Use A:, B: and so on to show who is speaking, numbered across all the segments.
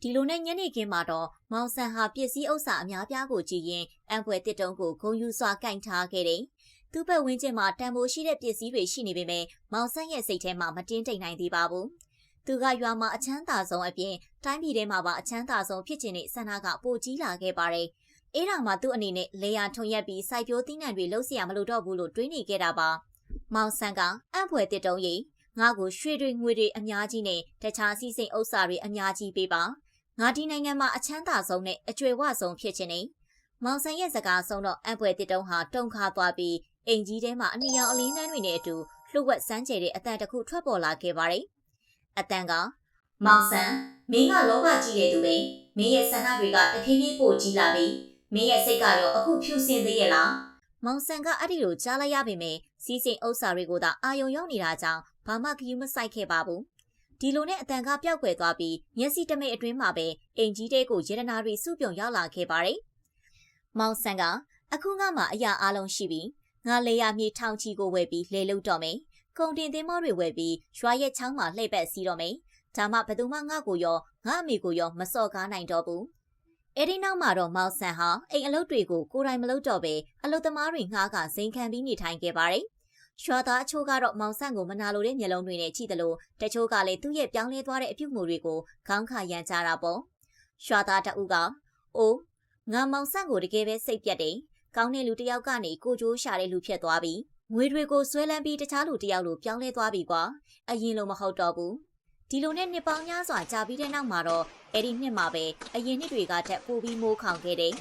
A: ဒီလိုနဲ့ညနေခင်းမှာတော့မောင်ဆန်ဟာပစ္စည်းဥစ္စာအများပြားကိုကြည့်ရင်အံပွဲတစ်တုံးကိုဂုံယူစွာကင်ထားခဲ့တယ်။သူ့ဘက်ဝင်းကျင်မှာတန်ဖိုးရှိတဲ့ပစ္စည်းတွေရှိနေပေမဲ့မောင်ဆန်ရဲ့စိတ်ထဲမှာမတင်းတိမ်နိုင်သေးပါဘူး။သူကရွာမှာအချမ်းသာဆုံးအပြင်တိုင်းပြည်ထဲမှာပါအချမ်းသာဆုံးဖြစ်ခြင်းနဲ့ဆန္ဒကပိုကြီးလာခဲ့ပါတယ်။အဲ့ဒါမှသူ့အနေနဲ့လေယာထုံရက်ပြီးစိုက်ပျိုးသီးနှံတွေလှုပ်เสียမလို့တော့ဘူးလို့တွေးနေခဲ့တာပါ။မောင်ဆန်ကအံပွဲတစ်တုံးကြီးငါ့ကိုရွှေတွေငွေတွေအများကြီးနဲ့တခြားစီးစိမ်ဥစ္စာတွေအများကြီးပေးပါ ငါဒီနိုင်ငံမှာအချမ်းသာဆုံးနဲ့အကျွေဝဆုံးဖြစ်ချင်နေမောင်ဆန်ရဲ့စကားဆုံးတော့အံပွဲတစ်တုံးဟာတုံခါသွားပြီးအိမ်ကြီးထဲမှာအနီရောင်အလင်းနှန်းတွေနဲ့အတူလှုပ်ဝက်စမ်းကျဲတဲ့အတန်တစ်ခုထွက်ပေါ်လာခဲ့ပါတယ်အတန်ကမောင်ဆန်မင်းကလောဘကြီးတဲ့သူပဲမင်းရဲ့ဆန္ဒတွေကတဖြည်းဖြည်းပိုကြီးလာပြီမင်းရဲ့စိတ်ကရောအခုဖြူစင်သေးရဲ့လားမောင်ဆန်ကအဲ့ဒီလိုကြားလိုက်ရပေမဲ့စီးစိမ်ဥစ္စာတွေကိုသာအာယုံရောက်နေတာကြောင့်ဘာမှခယူးမဆိုင်ခဲ့ပါဘူး ဒီလိုနဲ့အတန်ကပျောက်ကွယ်သွားပြီးမျက်စိတမိတ်အတွင်းမှာပဲအိမ်ကြီးတဲကိုရေဒနာတွေစုပြုံရောက်လာခဲ့ပါတယ်။မောင်ဆန်ကအခုငါမှအရာအလုံးရှိပြီ။ငါလေယာမြေထောင်ချီကိုဝယ်ပြီးလေလုတော့မယ်။ကုန်တင်သင်းမောတွေဝယ်ပြီးရွာရဲ့ချောင်းမှာလှည့်ပတ်စီးတော့မယ်။ဒါမှဘယ်သူမှငါ့ကိုရောငါအမေကိုရောမစော်ကားနိုင်တော့ဘူး။အဲဒီနောက်မှာတော့မောင်ဆန်ဟာအိမ်အလုပ်တွေကိုကိုယ်တိုင်မလုပ်တော့ပဲအလုပ်သမားတွေငှားကဇိမ်ခံပြီးနေထိုင်ခဲ့ပါတယ်။ ရွာသားအချို့ကတော့မောင်ဆန့်ကိုမနာလိုတဲ့မျက်လုံးတွေနဲ့ကြည့်တယ်လို့တချို့ကလည်းသူ့ရဲ့ပြောင်းလဲသွားတဲ့အပြုအမူတွေကိုခေါင်းခါရန်ကြတာပေါ့ရွာသားတအုပ်ကအိုးငါမောင်ဆန့်ကိုတကယ်ပဲစိတ်ပြတ်တယ်ကောင်းတဲ့လူတစ်ယောက်ကနေကိုကြိုးရှာတဲ့လူဖြစ်သွားပြီငွေတွေကိုဆွဲလန်းပြီးတခြားလူတစ်ယောက်လိုပြောင်းလဲသွားပြီကွာအရင်လိုမဟုတ်တော့ဘူးဒီလိုနဲ့နှစ်ပေါင်းများစွာကြာပြီးတဲ့နောက်မှာတော့အဲ့ဒီနှစ်မှာပဲအရင်နှစ်တွေကတက်ပိုပြီးမိုးခေါင်ခဲ့တယ်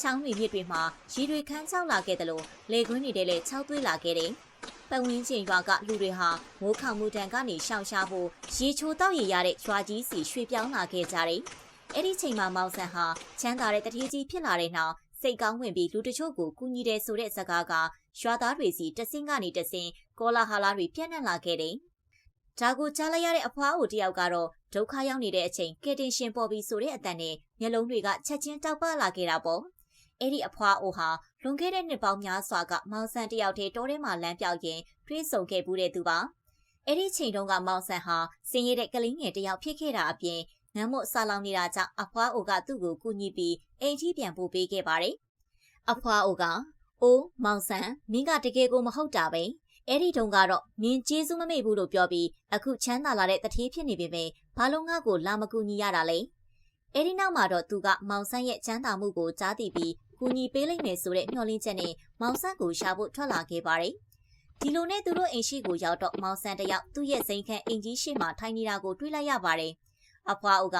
A: ချောင်းတွေမြစ်တွေမှာရေတွေခန်းချောက်လာခဲ့တယ်လို့လေကွင်းတွေထဲလည်းခြောက်သွေးလာခဲ့တယ် ပတ်ဝန်းကျင်ရွာကလူတွေဟာမိုးခေါင်မှုတန်ကနေရှောင်ရှားဖို့ရေချိုးတောက်ရရတဲ့ရွာကြီးစီရွှေ့ပြောင်းလာခဲ့ကြတယ်။အဲ့ဒီချိန်မှာမောင်ဆန်ဟာချမ်းသာတဲ့တတိကြီးဖြစ်လာတဲ့နောက်စိတ်ကောင်းဝင်ပြီးလူတချို့ကိုကူညီတယ်ဆိုတဲ့စကားကရွာသားတွေစီတဆင်းကနေတဆင်းကောလာဟာလာတွေပြန့်နှံ့လာခဲ့တယ်။ဒါကိုကြားလိုက်ရတဲ့အဖွားအိုတယောက်ကတော့ဒုက္ခရောက်နေတဲ့အချိန်ကယ်တင်ရှင်ပေါ်ပြီးဆိုတဲ့အတန်နဲ့မျက်လုံးတွေကချက်ချင်းတောက်ပလာခဲ့တာပေါ့။ အဲ့ဒီအဖွားအိုဟာလွန်ခဲ့တဲ့နှစ်ပေါင်းများစွာကမောင်ဆန်တယောက်တည်းတောထဲမှာလမ်းပြောက်ရင်းတွေးဆုံခဲ့မှုတဲ့သူပါအဲ့ဒီချိန်တုန်းကမောင်ဆန်ဟာစင်ရတဲ့ကလေးငယ်တယောက်ဖြစ်ခဲ့တာအပြင်ငမ်းမို့ဆာလောင်နေတာကြောင့်အဖွားအိုကသူ့ကိုကူညီပြီးအိမ်ကြီးပြန်ပို့ပေးခဲ့ပါတယ်အဖွားအိုကအိုးမောင်ဆန်မင်းကတကယ်ကိုမဟုတ်တာပဲအဲ့ဒီတုန်းကတော့နင်းကျေးဇူးမမေ့ဘူးလို့ပြောပြီးအခုချမ်းသာလာတဲ့တတိဖြစ်နေပေမဲ့ဘာလို့ငါ့ကိုလာမကူညီရတာလဲအဲ့ဒီနောက်မှာတော့သူကမောင်ဆန်းရဲ့ချမ်းသာမှုကိုကြားသိပြီး ကူညီပေးလိုက်မယ်ဆိုတဲ့မျှော်လင့်ချက်နဲ့မောင်ဆန်းကိုရှာဖို့ထွက်လာခဲ့ပါတယ်။ဒီလိုနဲ့သူတို့အိမ်ရှိကိုရောက်တော့မောင်ဆန်းတယောက်သူ့ရဲ့စိန်ခန့်အိမ်ကြီးရှိမှထိုင်နေတာကိုတွေ့လိုက်ရပါတယ်။အဖွားအိုက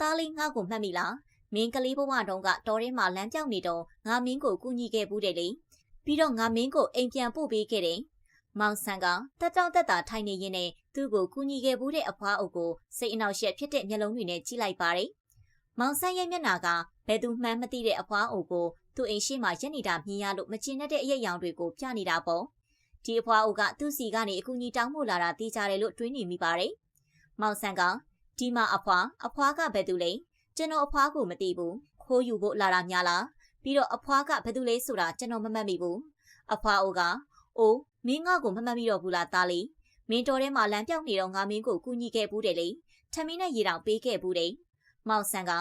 A: တားလေးငါ့ကိုမှတ်မိလား။မင်းကလေးဘဝတုန်းကတော်ထဲမှာလမ်းပြောင်းနေတော့ငါမင်းကိုကူညီခဲ့ဘူးတယ်လေ။ပြီးတော့ငါမင်းကိုအိမ်ပြန်ပို့ပေးခဲ့တယ်။မောင်ဆန်ကတက်တောင့်တက်တာထိုင်နေရင်းနဲ့သူ့ကိုကူညီခဲ့ဘူးတဲ့အဖွားအုပ်ကိုစိတ်အနှောက်အယှက်ဖြစ်တဲ့မျက်လုံးတွေနဲ့ကြည့်လိုက်ပါတယ်။ မောင်ဆန်းရဲ့မျက်နာကဘယ်သူမှန်းမသိတဲ့အဖွားအိုကိုသူ့အိမ်ရှိမှရက်နေတာမြင်ရလို့မကျင်တဲ့အရိပ်ရောင်တွေကိုပြနေတာပေါ့ဒီအဖွားအိုကသူ့စီကနေအကူကြီးတောင်းမို့လာတာသိကြတယ်လို့တွေးနေမိပါတယ်မောင်ဆန်းကဒီမှာအဖွားအဖွားကဘယ်သူလဲကျွန်တော်အဖွားကိုမသိဘူးခိုးယူဖို့လာတာများလားပြီးတော့အဖွားကဘယ်သူလဲဆိုတာကျွန်တော်မမှတ်မိဘူးအဖွားအိုကအိုးမင်းငါ့ကိုမမှတ်မိတော့ဘူးလားသားလေးမင်းတော်ထဲမှာလမ်းပြောက်နေတော့ငါမင်းကိုကူညီခဲ့ဘူးတယ်လေထမင်းနဲ့ရေတောင်ပေးခဲ့ဘူးတယ် မောင်ဆန်က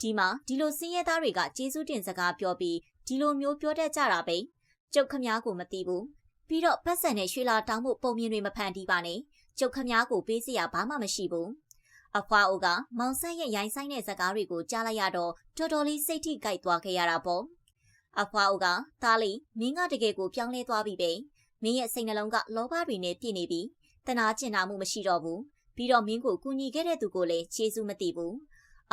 A: ဒီမှာဒီလိုစင်းရဲသားတွေကကျေးဇူးတင်စကားပြောပြီးဒီလိုမျိုးပြောတတ်ကြတာပဲကျုပ်ခမားကိုမသိဘူးပြီးတော့ပတ်စံနဲ့ရွှေလာတောင်းဖို့ပုံမြင်တွေမဖန်တီးပါနဲ့ကျုပ်ခမားကိုပေးစရာဘာမှမရှိဘူးအဖွာအိုကမောင်ဆန်းရဲ့ရိုင်းဆိုင်တဲ့စကားတွေကိုကြားလိုက်ရတော့တော်တော်လေးစိတ်ထိကြိုက်သွားခဲ့ရတာပေါ့အဖွာအိုကသားလေးမင်းကတကယ်ကိုပြောင်းလဲသွားပြီပဲမင်းရဲ့စိတ်နှလုံးကလောဘတွေနဲ့ပြည့်နေပြီတနာကျင်နာမှုမရှိတော့ဘူးပြီးတော့မင်းကိုကူညီခဲ့တဲ့သူကိုလည်းကျေးဇူးမသိဘူး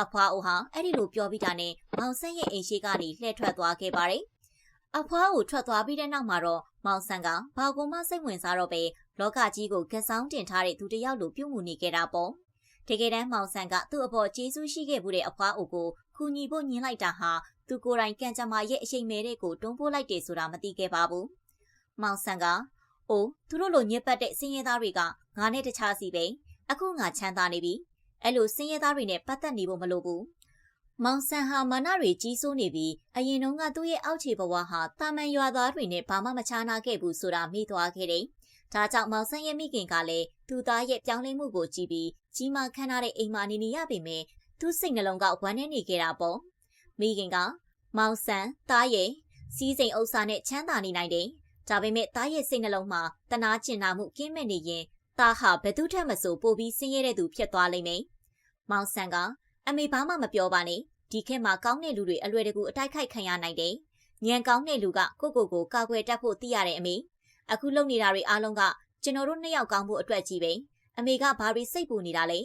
A: အဖွားအိုဟာအဲ့ဒီလိုပြောပြီးတာနဲ့မောင်ဆန်းရဲ့အိမ်ရှိကနေလှည့်ထွက်သွားခဲ့ပါတယ်။အဖွားကိုထွက်သွားပြီးတဲ့နောက်မှာတော့မောင်ဆန်းကဘာကုမှစိတ်ဝင်စားတော့ပဲလောကကြီးကိုကဆောင်းတင်ထားတဲ့သူတစ်ယောက်လိုပြုမှုနေခဲ့တာပေါ့။တကယ်တမ်းမောင်ဆန်းကသူ့အဖေကျေးဇူးရှိခဲ့မှုတဲ့အဖွားအိုကိုကူညီဖို့ညှင်းလိုက်တာဟာသူကိုယ်တိုင်ကံကြမ္မာရဲ့အချိန်မဲတဲ့ကိုတွန်းပို့လိုက်တယ်ဆိုတာမသိခဲ့ပါဘူး။မောင်ဆန်းကအိုးသူတို့လိုညစ်ပတ်တဲ့စင်းရဲသားတွေကငါနဲ့တခြားစီပဲအခုငါချမ်းသာနေပြီ အဲ့လိုစင်းရဲသားတွေနဲ့ပတ်သက်နေဖို့မလိုဘူးမောင်ဆန်ဟာမာနတွေကြီးစိုးနေပြီးအရင်တုန်းကသူ့ရဲ့အောက်ခြေဘဝဟာတာမန်ရွာသားတွေနဲ့ဘာမှမခြားနာခဲ့ဘူးဆိုတာမိသွားခဲ့တယ်။ဒါကြောင့်မောင်ဆန်ရဲ့မိခင်ကလည်းသူသားရဲ့ပြောင်းလဲမှုကိုကြည့်ပြီးကြီးမားခမ်းနားတဲ့အိမ်မှာနေနေရပေမဲ့သူ့စိတ်နှလုံးကဝမ်းနေနေခဲ့တာပေါ့မိခင်ကမောင်ဆန်တားရဲ့စီးစိမ်ဥစ္စာနဲ့ချမ်းသာနေနိုင်တယ်ဒါပေမဲ့တားရဲ့စိတ်နှလုံးမှာတနာကျင်နာမှုကင်းမဲ့နေရင် တားဟာဘယ်သူထက်မဆိုပိုပြီးဆင်းရဲတဲ့သူဖြစ်သွားလိမ့်မယ်မောင်ဆန်ကအမေဘာမှမပြောပါနဲ့ဒီခေတ်မှာကောင်းတဲ့လူတွေအလွယ်တကူအတိုက်ခိုက်ခံရနိုင်တယ်ညံကောင်းတဲ့လူကကိုကိုကိုကာကွယ်တတ်ဖို့သိရတဲ့အမေအခုလုပ်နေတာတွေအားလုံးကကျွန်တော်တို့နှစ်ယောက်ကောင်းဖို့အတွက်ကြီးပဲအမေကဘာပြီးစိတ်ပူနေတာလဲ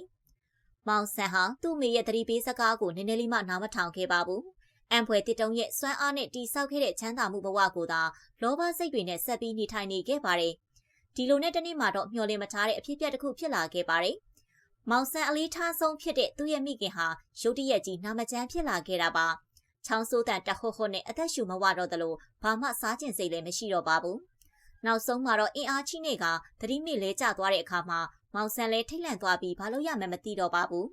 A: မောင်ဆန်ဟာသူ့မိရဲ့သတိပေးစကားကိုနည်းနည်းလေးမှနားမထောင်ခဲ့ပါဘူးအံဖွယ်တစ်တုံးရဲ့စွမ်းအားနဲ့တိဆောက်ခဲ့တဲ့ချမ်းသာမှုဘဝကိုသာလောဘစိတ်တွေနဲ့ဆက်ပြီးနေထိုင်နေခဲ့ပါတယ် ဒီလိုနဲ့တနေ့မှတော့မျှော်လင့်မထားတဲ့အဖြစ်အပျက်တစ်ခုဖြစ်လာခဲ့ပါတယ်မောင်ဆန်အလေးထားဆုံးဖြစ်တဲ့သူ့ရဲ့မိခင်ဟာရုတ်တရက်ကြီးနာမကျန်းဖြစ်လာခဲ့တာပါချောင်းဆိုးတန်တဟိုဟိုနဲ့အသက်ရှူမဝတော့သလိုဘာမှစားကျင်စိတ်လည်းမရှိတော့ပါဘူးနောက်ဆုံးမှာတော့အင်အားကြီးနေကသတိမိလဲကျသွားတဲ့အခါမှာမောင်ဆန်လည်းထိတ်လန့်သွားပြီးဘာလို့ရမှမသိတော့ပါဘူး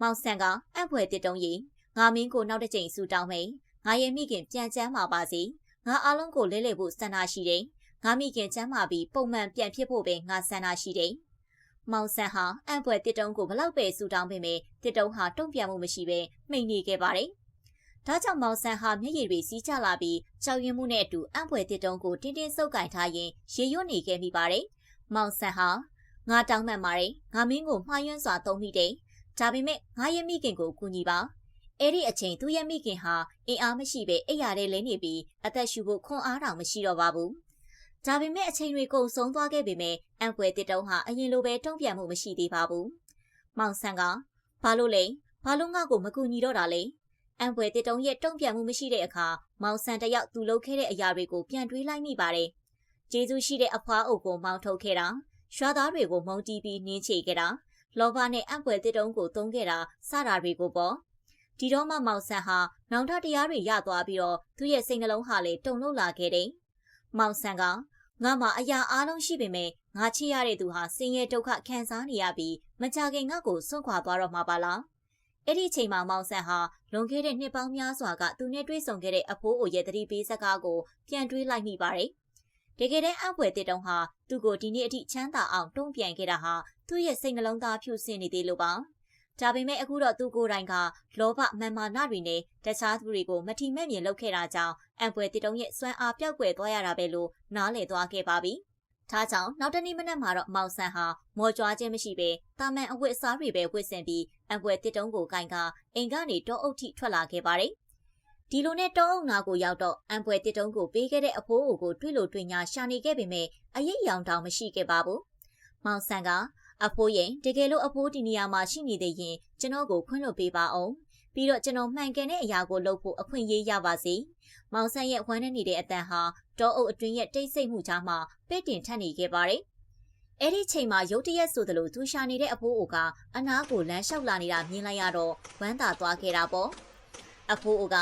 A: မောင်ဆန်ကအံ့ဖွယ်တစ်တုံးရီငါမင်းကိုနောက်တစ်ချိန်ဆူတောင်းမယ်ငါရဲ့မိခင်ပြန်ချမ်းมาပါစေငါအားလုံးကိုလဲလှယ်ဖို့စန္ဒရှိတယ် ငါမိခင်ချမ်းมาပြီးပုံမှန်ပြန်ဖြစ်ဖို့ပဲငါစန္ဒရှိတယ်မောင်ဆန်ဟာအံ့ဖွယ်တစ်တုံးကိုဘလောက်ပဲဆူတောင်းပေမဲ့တစ်တုံးဟာတုံ့ပြန်မှုမရှိဘဲမှိန်နေခဲ့ပါတယ်ဒါကြောင့်မောင်ဆန်ဟာမျက်ရည်တွေစီးကျလာပြီးကြောက်ရွံ့မှုနဲ့အတူအံ့ဖွယ်တစ်တုံးကိုတင်းတင်းဆုပ်ကင်ထားရင်ရေရွတ်နေခဲ့မိပါတယ်။မောင်ဆန်ဟာငါတောင်းမှန်ပါတယ်။ငါမင်းကိုမှားယွင်းစွာသုံးမိတယ်။ဒါပေမဲ့ငါရဲ့မိခင်ကိုကူညီပါ။အဲ့ဒီအချိန်သူ့ရဲ့မိခင်ဟာအင်အားမရှိပဲအိပ်ရာထဲလဲနေပြီးအသက်ရှူဖို့ခွန်အားတောင်မရှိတော့ပါဘူး။ ဒါပေမဲ့အချိန်တွေကုန်ဆုံးသွားခဲ့ပေမဲ့အံဖွယ်တစ်တုံးဟာအရင်လိုပဲတုံ့ပြန်မှုမရှိသေးပါဘူး။မောင်ဆန်ကဘာလို့လဲဘာလို့ငါ့ကိုမကူညီတော့တာလဲအံပွဲတစ်တုံးရဲ့တုံ့ပြန်မှုမရှိတဲ့အခါမောင်ဆန်တယောက်သူလုပ်ခဲ့တဲ့အရာတွေကိုပြန်တွေးလိုက်မိပါတယ်။ကျေးဇူးရှိတဲ့အဖွားအုပ်ကိုမောင်းထုတ်ခဲ့တာရွာသားတွေကိုမုံတီးပြီးနင်းချေခဲ့တာလောဘနဲ့အံပွဲတစ်တုံးကိုသုံးခဲ့တာစတာတွေကိုပေါ့ဒီတော့မှမောင်ဆန်ဟာနောင်တတရားတွေရသွားပြီးတော့သူ့ရဲ့စိတ်နှလုံးဟာလည်းတုန်လှုပ်လာခဲ့တယ်။မောင်ဆန်က ငါမှအရာအားလုံးရှိပေမဲ့ငါချစ်ရတဲ့သူဟာဆင်းရဲဒုက္ခခံစားနေရပြီးမကြခင်ငါ့ကိုစွန့်ခွာသွားတော့မှာပါလား။အဲ့ဒီအချိန်မှာမောင်ဆန်ဟာလွန်ခဲ့တဲ့နှစ်ပေါင်းများစွာကသူနဲ့တွေ့ဆုံခဲ့တဲ့အဖိုးအိုရဲ့တတိပေးစကားကိုပြန်တွေးလိုက်မိပါတယ်။တကယ်တမ်းအပွဲတစ်တုံးဟာသူ့ကိုဒီနေ့အထိချမ်းသာအောင်တုံ့ပြန်ခဲ့တာဟာသူ့ရဲ့စိတ်နှလုံးသားဖြူစင်နေသေးလို့ပါ။ ဒါပေမဲ့အခုတော့သူကိုယ်တိုင်ကလောဘမာမာနတွေနဲ့တခြားသူတွေကိုမထီမဲ့မြင်လုပ်ခဲ့တာကြောင့်အပွဲတစ်တုံးရဲ့စွမ်းအားပြောက်ကွယ်သွားရတာပဲလို့နားလည်သွားခဲ့ပါပြီ။ဒါကြောင့်နောက်တနေ့မနက်မှာတော့မောင်ဆန်ဟာမော်ကြွားခြင်းမရှိဘဲတာမန်အဝတ်အစားတွေပဲဝတ်ဆင်ပြီးအပွဲတစ်တုံးကိုကင်ကအိမ်ကနေတောအုပ်ထိထွက်လာခဲ့ပါတယ်။ဒီလိုနဲ့တောအုပ်နာကိုရောက်တော့အပွဲတစ်တုံးကိုပေးခဲ့တဲ့အဖိုးအိုကိုတွေ့လို့တွေ့ညာရှာနေခဲ့ပေမဲ့အရေးရောင်တောင်မရှိခဲ့ပါဘူး။မောင်ဆန်က အဖိုးရင်တကယ်လို့အဖိုးဒီနေရာမှာရှိနေသေးရင်ကျွန်တော်ကိုခွင့်လွှတ်ပေးပါအောင်။ပြီးတော့ကျွန်တော်မှန်ကန်တဲ့အရာကိုလုပ်ဖို့အခွင့်အရေးရပါစေ။မောင်ဆန်းရဲ့ဝမ်းနဲ့နေတဲ့အတန်ဟာတောအုပ်အတွင်းရဲ့တိတ်ဆိတ်မှုကြားမှာပဲ့တင်ထပ်နေခဲ့ပါတယ်။အဲ့ဒီချိန်မှာရုတ်တရက်ဆိုသလိုသူရှာနေတဲ့အဖိုးအိုကအနားကိုလမ်းလျှောက်လာနေတာမြင်လိုက်ရတော့ဝမ်းသာသွားခဲ့တာပေါ့။အဖိုးအိုက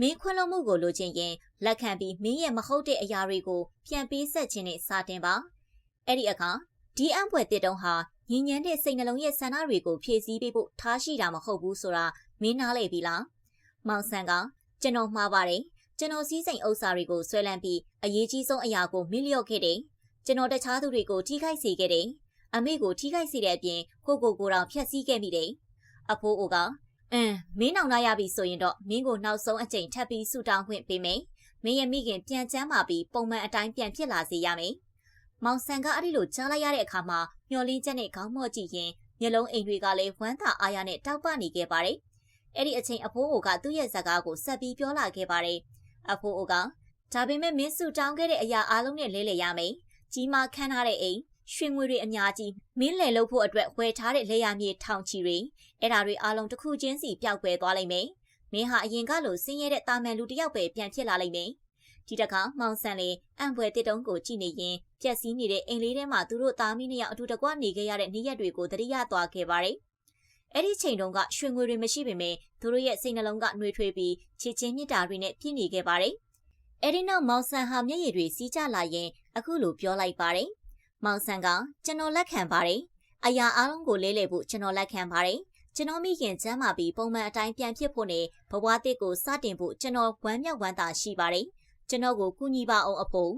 A: မင်းခွင့်လုံးမှုကိုလိုချင်ရင်လက်ခံပြီးမင်းရဲ့မဟုတ်တဲ့အရာတွေကိုပြန်ပေးဆက်ခြင်းနဲ့စာတင်ပါ။အဲ့ဒီအခါ ဒီအံပွဲတစ်တုံးဟာညဉ့်ညမ်းတဲ့စိတ်နှလုံးရဲ့ဆန္ဒတွေကိုဖြည့်ဆည်းပေးဖို့ထားရှိတာမဟုတ်ဘူးဆိုတာမင်းနားလည်ပြီလား။မောင်ဆန်ကကျွန်တော်မှားပါတယ်ကျွန်တော်စည်းစိမ်ဥစ္စာတွေကိုဆွဲလန်းပြီးအရေးကြီးဆုံးအရာကိုမိလျော့ခဲ့တယ်။ကျွန်တော်တခြားသူတွေကိုထိခိုက်စေခဲ့တယ်။အမေကိုထိခိုက်စေတဲ့အပြင်ကိုကိုကိုတောင်ဖျက်ဆီးခဲ့မိတယ်။အဖိုးအိုကအင်းမင်းနောင်လာရပြီဆိုရင်တော့မင်းကိုနောက်ဆုံးအကြိမ်ထပ်ပြီးဆူတောင်းခွင့်ပေးမယ်။မင်းရဲ့မိခင်ပြန်ချမ်းပါပြီးပုံမှန်အတိုင်းပြန်ဖြစ်လာစေရမယ်။ မောင်ဆန်ကအဲ့ဒီလိုကြားလိုက်ရတဲ့အခါမှာမျောလင်းချက်နဲ့ခေါင်းမော့ကြည့်ရင်မျက်လုံးအိမ်တွေကလည်းဝမ်းသာအားရနဲ့တောက်ပနေခဲ့ပါတယ်။အဲ့ဒီအချိန်အဖိုးအိုကသူ့ရဲ့ဇာကားကိုဆက်ပြီးပြောလာခဲ့ပါတယ်။အဖိုးအိုကဒါပေမဲ့မင်းစုတောင်းခဲ့တဲ့အရာအလုံးနဲ့လဲလှယ်ရမယ်ကြီးမားခန်းထားတဲ့အိမ်ရွှေငွေတွေအများကြီးမင်းလယ်လုပ်ဖို့အတွက်ဝယ်ထားတဲ့လေယာမြေထောင်ချီတွေအဲ့ဒါတွေအလုံးတစ်ခုချင်းစီပျောက်ကွယ်သွားလိမ့်မယ်မင်းဟာအရင်ကလိုဆင်းရဲတဲ့တာမန်လူတစ်ယောက်ပဲပြန်ဖြစ်လာလိမ့်မယ် ဒီတခါမောင်ဆန်လေးအံပွဲတစ်တုံးကိုကြည့်နေရင်ပြက်စီးနေတဲ့အိမ်လေးထဲမှာသူတို့သားမီးနှစ်ယောက်အတူတကွနေခဲ့ရတဲ့နေ့ရက်တွေကိုသတိရသွားခဲ့ပါတယ်အဲ့ဒီချိန်တုန်းကရွှေငွေတွေမရှိပေမဲ့သူတို့ရဲ့စိတ်နှလုံးကနှွေထွေးပြီးချစ်ချင်းမြတ်တာတွေနဲ့ပြည့်နေခဲ့ပါတယ်။အဲ့ဒီနောက်မောင်ဆန်ဟာမျက်ရည်တွေစီးကျလာရင်အခုလိုပြောလိုက်ပါတယ်။မောင်ဆန်ကကျွန်တော်လက်ခံပါတယ်။အရာအလုံးကိုလေးလေဖို့ကျွန်တော်လက်ခံပါတယ်။ကျွန်တော်မိခင်ကျမ်းမာပြီးပုံမှန်အတိုင်းပြန်ဖြစ်ဖို့နဲ့ဘဝတစ်ကိုစတင်ဖို့ကျွန်တော်ဝမ်းမြောက်ဝမ်းသာရှိပါတယ်။ ကျွန်တော်ကိုကူညီပါအောင်အဖိုး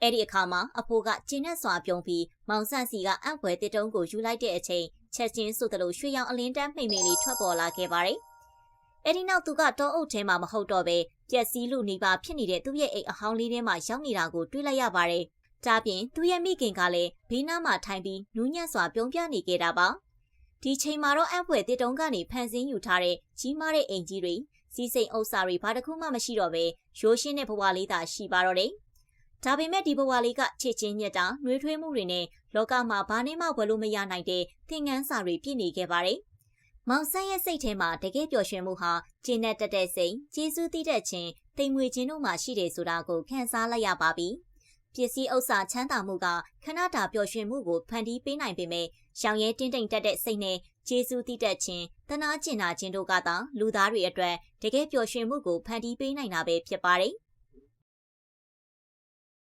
A: အဲ့ဒီအခါမှာအဖိုးကကျင်းနဲ့စွာပြုံးပြီးမောင်ဆန့်စီကအံ့ဖွယ်တစ်တုံးကိုယူလိုက်တဲ့အချိန်ချက်ချင်းဆိုသလိုရွှေရောင်အလင်းတန်းမှိန်မှိန်လေးထွက်ပေါ်လာခဲ့ပါတယ်။အဲဒီနောက်သူကတောအုပ်ထဲမှာမဟုတ်တော့ပဲပျက်စီးလို့နေပါဖြစ်နေတဲ့သူ့ရဲ့အိမ်အဟောင်းလေးထဲမှာရောက်နေတာကိုတွေ့လိုက်ရပါတယ်။ဒါပြင်သူ့ရဲ့မိခင်ကလည်းဘေးနားမှာထိုင်ပြီးနူးညံ့စွာပြုံးပြနေခဲ့တာပါ။ဒီချိန်မှာတော့အံ့ဖွယ်တစ်တုံးကနေဖန်ဆင်းယူထားတဲ့ကြီးမားတဲ့အိမ်ကြီးတွေ စီးစိမ်ဥစ္စာတွေဘာတစ်ခုမှမရှိတော့ပဲရိုးရှင်းတဲ့ဘဝလေးသာရှိပါတော့တယ်။ဒါပေမဲ့ဒီဘဝလေးကချစ်ချင်းညက်တာနှွေးထွေးမှုတွေနဲ့လောကမှာဘာနဲ့မှဝယ်လို့မရနိုင်တဲ့သင်ငန်းစာတွေပြည့်နေခဲ့ပါတယ်။မောင်ဆန်းရဲ့စိတ်ထဲမှာတကယ်ပျော်ရွှင်မှုဟာကျင်းတဲ့တက်တဲ့စိတ်၊ကျေးဇူးတည်တဲ့ခြင်း၊တိမ်မွေခြင်းတို့မှရှိတယ်ဆိုတာကိုခံစားလိုက်ရပါပြီ။ပစ္စည်းဥစ္စာချမ်းသာမှုကခဏတာပျော်ရွှင်မှုကိုဖန်တီးပေးနိုင်ပေမဲ့ရောင်ရဲတင်းတိမ်တက်တဲ့စိတ်နဲ့ ကျေးဇူးတည်တဲ့ခြင်းတနာကျင်နာခြင်းတို့ကသာလူသားတွေအတွက်တကယ်ပျော်ရွှင်မှုကိုဖန်တီးပေးနိုင်တာပဲဖြစ်ပါတယ်။